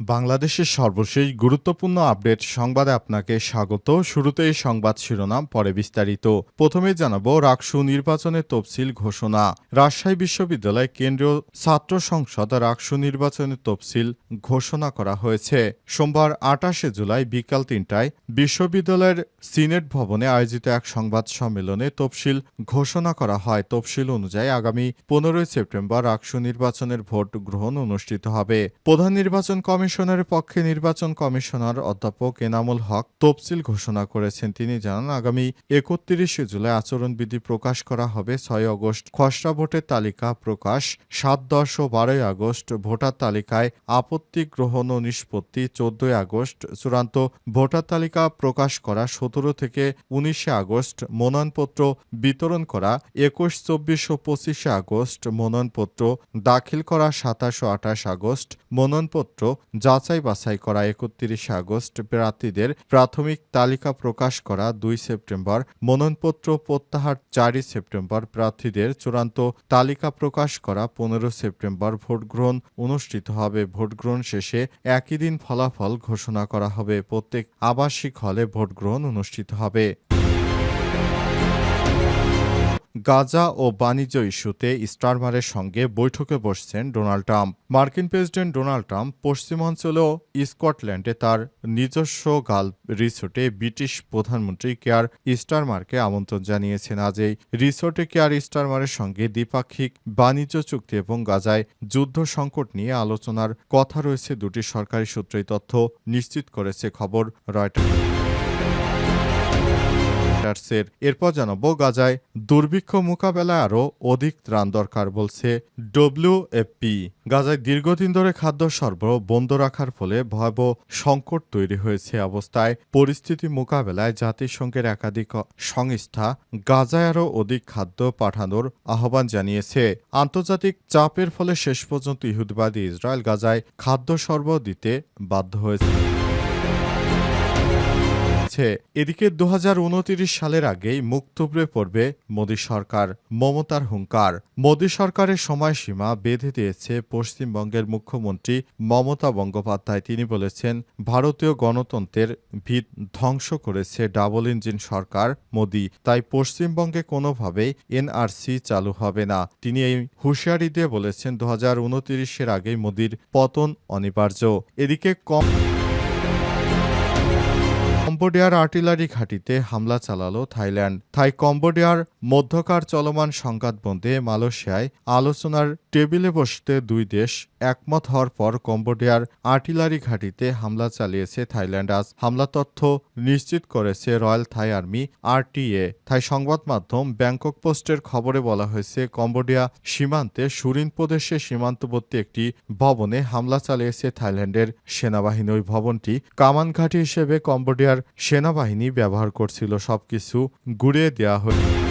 বাংলাদেশের সর্বশেষ গুরুত্বপূর্ণ আপডেট সংবাদে আপনাকে স্বাগত। শুরুতেই সংবাদ শিরোনাম, পরে বিস্তারিত। প্রথমে জানাব, রাকসু নির্বাচনের তফসিল ঘোষণা। রাজশাহী বিশ্ববিদ্যালয় কেন্দ্রীয় ছাত্র সংসদ রাকসু নির্বাচনের তফসিল ঘোষণা করা হয়েছে। সোমবার আটাশে জুলাই বিকাল তিনটায় বিশ্ববিদ্যালয়ের সিনেট ভবনে আয়োজিত এক সংবাদ সম্মেলনে তফসিল ঘোষণা করা হয়। তফসিল অনুযায়ী আগামী পনেরোই সেপ্টেম্বর রাকসু নির্বাচনের ভোট গ্রহণ অনুষ্ঠিত হবে। প্রধান নির্বাচন কমিশনের পক্ষে নির্বাচন কমিশনার অধ্যাপক এনামুল হক তফসিল ঘোষণা করেছেন। তিনি জানান, আগামী একত্রিশে জুলাই আচরণবিধি প্রকাশ করা হবে। ছয় আগস্ট খসড়া ভোটের তালিকা প্রকাশ। সাত দশ ও বারোই আগস্ট ভোটার তালিকায় আপত্তি গ্রহণ ও নিষ্পত্তি। চোদ্দই আগস্ট চূড়ান্ত ভোটার তালিকা প্রকাশ করা। সতেরো থেকে উনিশে আগস্ট মনোনয়নপত্র বিতরণ করা। একুশ, চব্বিশ ও পঁচিশে আগস্ট মনোনয়নপত্র দাখিল করা। সাতাশ ও আঠাশ আগস্ট মনোনয়নপত্র যাচাই বাছাই করা একত্রিশে আগস্ট প্রার্থীদের প্রাথমিক তালিকা প্রকাশ করা দুই সেপ্টেম্বর, মনোনয়নপত্র প্রত্যাহার চারই সেপ্টেম্বর, প্রার্থীদের চূড়ান্ত তালিকা প্রকাশ করা পনেরো সেপ্টেম্বর ভোটগ্রহণ অনুষ্ঠিত হবে। ভোটগ্রহণ শেষে একই দিন ফলাফল ঘোষণা করা হবে। প্রত্যেক আবাসিক হলে ভোটগ্রহণ অনুষ্ঠিত হবে। গাজা ও বাণিজ্য ইস্যুতে স্টারমারের সঙ্গে বৈঠকে বসছেন ডোনাল্ড ট্রাম্প। মার্কিন প্রেসিডেন্ট ডোনাল্ড ট্রাম্প পশ্চিমাঞ্চল ও স্কটল্যান্ডে তার নিজস্ব গাল রিসোর্টে ব্রিটিশ প্রধানমন্ত্রী কেয়ার স্টারমারকে আমন্ত্রণ জানিয়েছেন। আজ এই রিসোর্টে কেয়ার স্টারমারের সঙ্গে দ্বিপাক্ষিক বাণিজ্য চুক্তি এবং গাজায় যুদ্ধ সংকট নিয়ে আলোচনার কথা রয়েছে দুটি সরকারি সূত্রে তথ্য নিশ্চিত করেছে খবর রয়টার রয়টার্সের এরপর জানাব গাজায় দুর্ভিক্ষ মোকাবেলায় আরও অধিক ত্রাণ দরকার বলছে ডব্লিউএফপি গাজায় দীর্ঘদিন ধরে খাদ্য সরবরাহ বন্ধ রাখার ফলে ভয়াবহ সংকট তৈরি হয়েছে অবস্থায়। পরিস্থিতি মোকাবেলায় জাতিসংঘের একাধিক সংস্থা গাজায় আরও অধিক খাদ্য পাঠানোর আহ্বান জানিয়েছে। আন্তর্জাতিক চাপের ফলে শেষ পর্যন্ত ইহুদবাদী ইসরায়েল গাজায় খাদ্য সরবরাহ দিতে বাধ্য হয়েছে। হচ্ছে এদিকে দু সালের আগেই থুবড়ে পড়বে মোদী সরকার, মমতার হুঙ্কার। মোদী সরকারের সময়সীমা বেঁধে দিয়েছে পশ্চিমবঙ্গের মুখ্যমন্ত্রী মমতা বন্দ্যোপাধ্যায়। তিনি বলেছেন, ভারতীয় গণতন্ত্রের ভিত ধ্বংস করেছে ডাবল ইঞ্জিন সরকার, মোদী। তাই পশ্চিমবঙ্গে কোনোভাবেই এনআরসি চালু হবে না। তিনি এই হুঁশিয়ারি দিয়ে বলেছেন দু এর আগেই মোদীর পতন অনিবার্য। এদিকে কম কম্বোডিয়ার আর্টিলারি ঘাঁটিতে হামলা চালালো থাইল্যান্ড। থাই কম্বোডিয়ার মধ্যকার চলমান সংঘাত বন্ধে মালয়েশিয়ায় আলোচনার টেবিলে বসতে দুই দেশ একমত হওয়ার পর কম্বোডিয়ার আর্টিলারি ঘাঁটিতে হামলা চালিয়েছে থাইল্যান্ড। আজ হামলা তথ্য নিশ্চিত করেছে Royal Thai Army, RTA. Thai সংবাদ মাধ্যম ব্যাংকক পোস্টের খবরে বলা হয়েছে, কম্বোডিয়া সীমান্তে সুরিন প্রদেশে সীমান্তবর্তী একটি ভবনে হামলা চালিয়েছে থাইল্যান্ডের সেনাবাহিনী। ওই ভবনটি কামান ঘাঁটি হিসেবে কম্বোডিয়ার সেনাবাহিনী ব্যবহার করছিল। সবকিছু গুড়িয়ে দেওয়া হয়েছে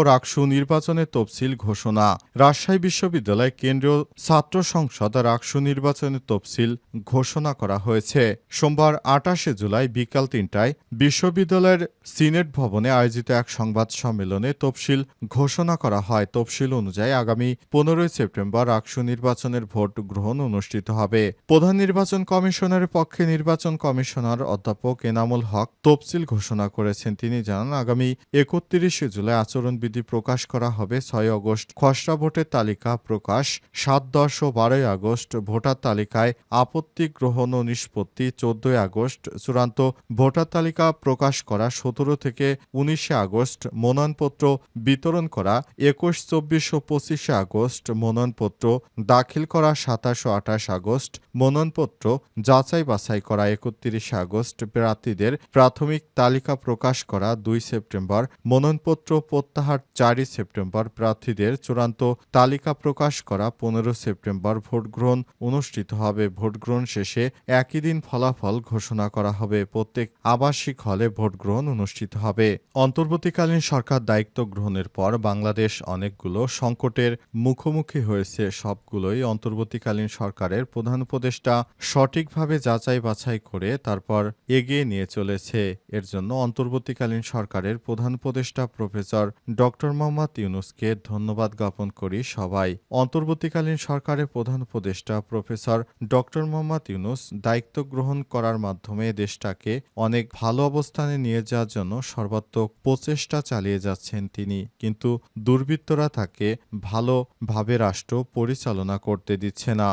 রাকসু নির্বাচনের তফসিল ঘোষণা। রাজশাহী বিশ্ববিদ্যালয় কেন্দ্রীয় ছাত্র সংসদ রাকসু নির্বাচনের তফসিল ঘোষণা করা হয়েছে। সোমবার আটাশে জুলাই বিকাল তিনটায় বিশ্ববিদ্যালয়ের সিনেট ভবনে আয়োজিত এক সংবাদ সম্মেলনে তফসিল ঘোষণা করা হয়। তফসিল অনুযায়ী আগামী পনেরোই সেপ্টেম্বর রাকসু নির্বাচনের ভোট গ্রহণ অনুষ্ঠিত হবে। প্রধান নির্বাচন কমিশনের পক্ষে নির্বাচন কমিশনার অধ্যাপক এনামুল হক তফসিল ঘোষণা করেছেন। তিনি জানান, আগামী একত্রিশে জুলাই আচরণবিধি প্রকাশ করা হবে ছয় আগস্ট খসড়া ভোটের তালিকা প্রকাশ। সাত দশ ও বারোই আগস্ট ভোটার তালিকায় আপত্তি গ্রহণ ও নিষ্পত্তি। চোদ্দই আগস্ট চূড়ান্ত ভোটার তালিকা প্রকাশ করা। সতেরো থেকে উনিশে আগস্ট মনোনয়নপত্র বিতরণ করা। একুশ, চব্বিশ ও পঁচিশে আগস্ট মনোনয়নপত্র দাখিল করা। সাতাশ ও আঠাশ আগস্ট মনোনয়নপত্র যাচাই বাছাই করা। একত্রিশে আগস্ট প্রার্থীদের প্রাথমিক তালিকা প্রকাশ করা। দুই সেপ্টেম্বর মনোনয়নপত্র প্রত্যাহার সপ্তাহার চারই সেপ্টেম্বর প্রার্থীদের চূড়ান্ত তালিকা প্রকাশ করা পনেরো সেপ্টেম্বর ভোটগ্রহণ অনুষ্ঠিত হবে। ভোটগ্রহণ শেষে একই দিন ফলাফল ঘোষণা করা হবে। প্রত্যেক আবাসিক হলে ভোটগ্রহণ অনুষ্ঠিত হবে। অন্তর্বর্তীকালীন সরকার দায়িত্ব গ্রহণের পর বাংলাদেশ অনেকগুলো সংকটের মুখোমুখি হয়েছে। সবগুলোই অন্তর্বর্তীকালীন সরকারের প্রধান উপদেষ্টা সঠিকভাবে যাচাই বাছাই করে তারপর এগিয়ে নিয়ে চলেছে। এর জন্য অন্তর্বর্তীকালীন সরকারের প্রধান উপদেষ্টা প্রফেসর ডক্টর মোহাম্মদ ইউনুসকে ধন্যবাদ জ্ঞাপন করি সবাই। অন্তর্বর্তীকালীন সরকারের প্রধান উপদেষ্টা প্রফেসর ডক্টর মোহাম্মদ ইউনুস দায়িত্ব গ্রহণ করার মাধ্যমে দেশটাকে অনেক ভালো অবস্থানে নিয়ে যাওয়ার জন্য সর্বাত্মক প্রচেষ্টা চালিয়ে যাচ্ছেন তিনি। কিন্তু দুর্বৃত্তরা তাকে ভালোভাবে রাষ্ট্র পরিচালনা করতে দিচ্ছে না।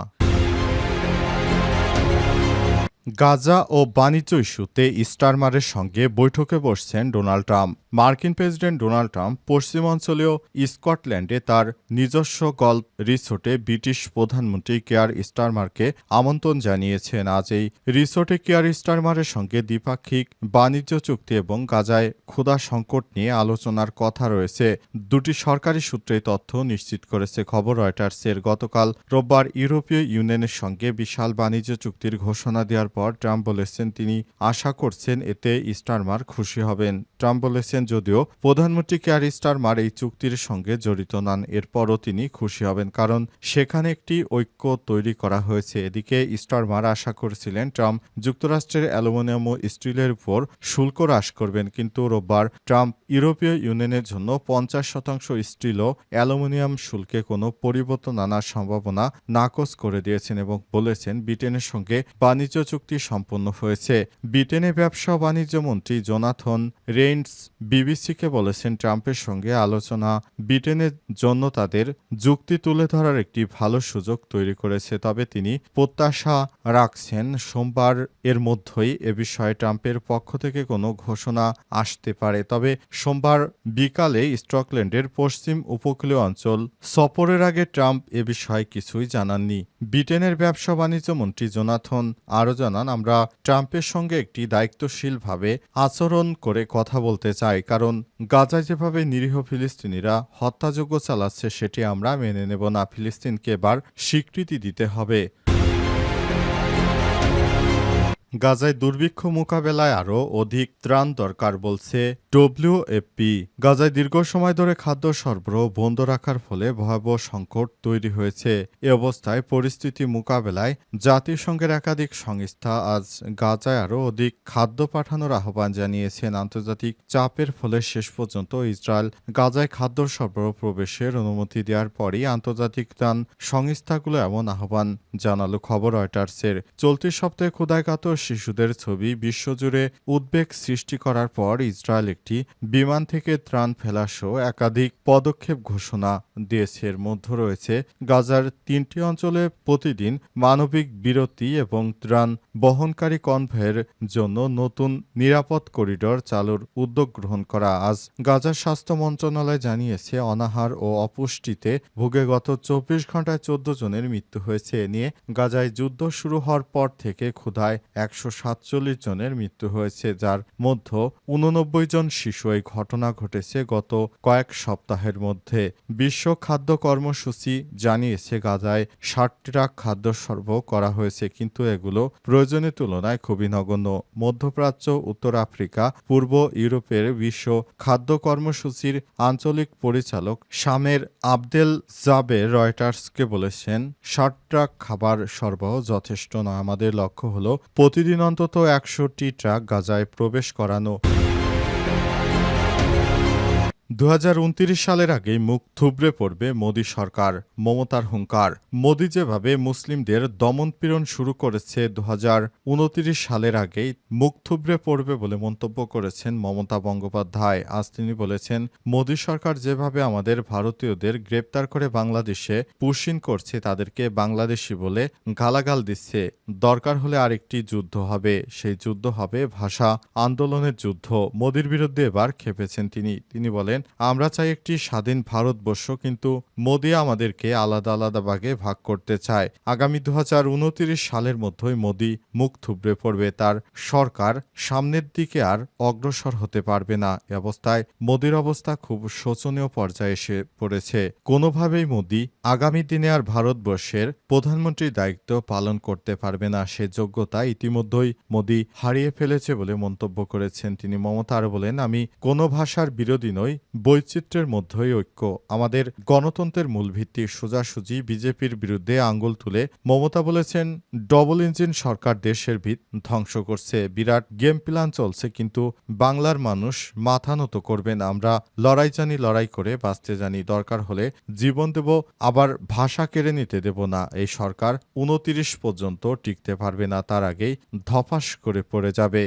গাজা ও বাণিজ্য ইস্যুতে স্টারমারের সঙ্গে বৈঠকে বসছেন ডোনাল্ড ট্রাম্প। মার্কিন প্রেসিডেন্ট ডোনাল্ড ট্রাম্প পশ্চিমাঞ্চলীয় স্কটল্যান্ডে তার নিজস্ব গল্ফ রিসোর্টে ব্রিটিশ প্রধানমন্ত্রী কেয়ার স্টারমারকে আমন্ত্রণ জানিয়েছেন। আজ এই রিসোর্টে কেয়ার স্টারমারের সঙ্গে দ্বিপাক্ষিক বাণিজ্য চুক্তি এবং গাজায় ক্ষুধা সংকট নিয়ে আলোচনার কথা রয়েছে। দুটি সরকারি সূত্রে তথ্য নিশ্চিত করেছে খবর রয়টার্সের। গতকাল রোববার ইউরোপীয় ইউনিয়নের সঙ্গে বিশাল বাণিজ্য চুক্তির ঘোষণা দেওয়ার পর ট্রাম্প বলেছেন, তিনি আশা করছেন এতে স্টারমার খুশি হবেন। ট্রাম্প বলেছেন যদিও প্রধানমন্ত্রী কেয়ার স্টারমার এই চুক্তির সঙ্গে জড়িত নন, এরপরও তিনি খুশি হবেন কারণ সেখানে একটি ঐক্য তৈরি করা হয়েছে। এদিকে স্টারমার আশা করেছিলেন ট্রাম্প যুক্তরাষ্ট্রের অ্যালুমিনিয়াম ও স্টিলের উপর শুল্ক হ্রাস করবেন, কিন্তু রোববার ট্রাম্প ইউরোপীয় ইউনিয়নের জন্য পঞ্চাশ শতাংশ স্টিল ও অ্যালুমিনিয়াম শুল্কে কোনো পরিবর্তন আনার সম্ভাবনা নাকচ করে দিয়েছেন এবং বলেছেন ব্রিটেনের সঙ্গে বাণিজ্য চুক্তি সম্পন্ন হয়েছে। ব্রিটেনের ব্যবসা বাণিজ্য মন্ত্রী জোনাথন রেইন্স বিবিসিকে বলেছেন, ট্রাম্পের সঙ্গে আলোচনা ব্রিটেনের জন্য তাদের যুক্তি তুলে ধরার একটি ভালো সুযোগ তৈরি করেছে। তবে তিনি প্রত্যাশা রাখছেন, সোমবার এর মধ্যেই এ বিষয়ে ট্রাম্পের পক্ষ থেকে কোনো ঘোষণা আসতে পারে। তবে সোমবার বিকালে স্কটল্যান্ডের পশ্চিম উপকূলীয় অঞ্চল সফরের আগে ট্রাম্প এ বিষয়ে কিছুই জানাননি। ব্রিটেনের ব্যবসা বাণিজ্য মন্ত্রী জোনাথন আরও জানান, আমরা ট্রাম্পের সঙ্গে একটি দায়িত্বশীলভাবে আচরণ করে কথা বলতে চাই। কারণ গাজায় যেভাবে নিরীহ ফিলিস্তিনিরা হত্যাযোগ্য চালাচ্ছে, সেটি আমরা মেনে নেব না। ফিলিস্তিনকে এবার স্বীকৃতি দিতে হবে। গাজায় দুর্ভিক্ষ মোকাবেলায় আরও অধিক ত্রাণ দরকার বলছে ডব্লিউএফপি গাজায় দীর্ঘ সময় ধরে খাদ্য সরবরাহ বন্ধ রাখার ফলে ভয়াবহ সংকট তৈরি হয়েছে। এ অবস্থায় পরিস্থিতি মোকাবেলায় জাতিসংঘের একাধিক সংস্থা আজ গাজায় আরও অধিক খাদ্য পাঠানোর আহ্বান জানিয়েছেন। আন্তর্জাতিক চাপের ফলে শেষ পর্যন্ত ইসরায়েল গাজায় খাদ্য সরবরাহ প্রবেশের অনুমতি দেওয়ার পরই আন্তর্জাতিক ত্রাণ সংস্থাগুলো এমন আহ্বান জানালো খবর রয়টার্সের। চলতি সপ্তাহে ক্ষুদায়কাত শিশুদের ছবি বিশ্বজুড়ে উদ্বেগ সৃষ্টি করার পর ইসরায়েল একটি বিমান থেকে ত্রাণ ফেলাসহ একাধিক পদক্ষেপ ঘোষণা দিয়েছে। এর মধ্যে রয়েছে গাজার তিনটি অঞ্চলে প্রতিদিন মানবিক বিরতি এবং ত্রাণ বহনকারী কনভয়ের জন্য নতুন নিরাপদ করিডর চালুর উদ্যোগ গ্রহণ করা। আজ গাজার স্বাস্থ্য মন্ত্রণালয় জানিয়েছে, অনাহার ও অপুষ্টিতে ভুগে গত চব্বিশ ঘন্টায় চোদ্দ জনের মৃত্যু হয়েছে। এ নিয়ে গাজায় যুদ্ধ শুরু হওয়ার পর থেকে ক্ষুধায় একশো সাতচল্লিশ জনের মৃত্যু হয়েছে, যার মধ্যে উননব্বই জন শিশু। এই ঘটনা ঘটেছে গত কয়েক সপ্তাহের মধ্যে। বিশ্ব খাদ্য কর্মসূচি জানিয়েছে, গাজায় ষাট ট্রাক খাদ্য সরবরাহ করা হয়েছে, কিন্তু এগুলো প্রয়োজনের তুলনায় খুবই নগণ্য। মধ্যপ্রাচ্য, উত্তর আফ্রিকা, পূর্ব ইউরোপের বিশ্ব খাদ্য কর্মসূচির আঞ্চলিক পরিচালক শামের আবদেল জাবের রয়টার্সকে বলেছেন ষাট ট্রাক খাবার সরবরাহ যথেষ্ট নয়। আমাদের লক্ষ্য হলো প্রতিদিন অন্তত একশোটি ট্রাক গাজায় প্রবেশ করানো দু সালের আগেই মুখ থুবড়ে পড়বে মোদী সরকার। মমতার হুঙ্কার। মোদী যেভাবে মুসলিমদের দমনপীড়ন শুরু করেছে দু হাজার উনত্রিশ সালের আগেই মুখ থুবড়ে পড়বে বলে মন্তব্য করেছেন মমতা বন্দ্যোপাধ্যায়। আজ তিনি বলেছেন, মোদী সরকার যেভাবে আমাদের ভারতীয়দের গ্রেপ্তার করে বাংলাদেশে পুশিন করছে, তাদেরকে বাংলাদেশি বলে গালাগাল দিচ্ছে। দরকার হলে আরেকটি যুদ্ধ হবে। সেই যুদ্ধ হবে ভাষা আন্দোলনের যুদ্ধ। মোদীর বিরুদ্ধে এবার খেপেছেন তিনি। তিনি বলেন, আমরা চাই একটি স্বাধীন ভারতবর্ষ, কিন্তু মোদি আমাদেরকে আলাদা আলাদা ভাগে ভাগ করতে চায়। আগামী দু হাজার উনত্রিশ সালের মধ্যেই মোদি মুখ থুবড়ে পড়বে। তার সরকার সামনের দিকে আর অগ্রসর হতে পারবে না। এ অবস্থায় মোদির অবস্থা খুব শোচনীয় পর্যায়ে এসে পড়েছে। কোনোভাবেই মোদি আগামী দিনে আর ভারতবর্ষের প্রধানমন্ত্রীর দায়িত্ব পালন করতে পারবে না। সে যোগ্যতা ইতিমধ্যেই মোদি হারিয়ে ফেলেছে বলে মন্তব্য করেছেন তিনি। মমতা আরও বলেন, আমি কোনো ভাষার বিরোধী নই বৈচিত্র্যের মধ্যেই ঐক্য। আমাদের গণতন্ত্রের মূল ভিত্তি সোজাসুজি বিজেপির বিরুদ্ধে আঙ্গুল তুলে মমতা বলেছেন, ডবল ইঞ্জিন সরকার দেশের ভিত ধ্বংস করছে। বিরাট গেম প্ল্যান চলছে, কিন্তু বাংলার মানুষ মাথা নত করবেন আমরা লড়াই জানি, লড়াই করে বাঁচতে জানি। দরকার হলে জীবন দেব, আবার ভাষা কেড়ে নিতে দেব না। এই সরকার উনতিরিশ পর্যন্ত টিকতে পারবে না, তার আগেই ধপাস করে পড়ে যাবে।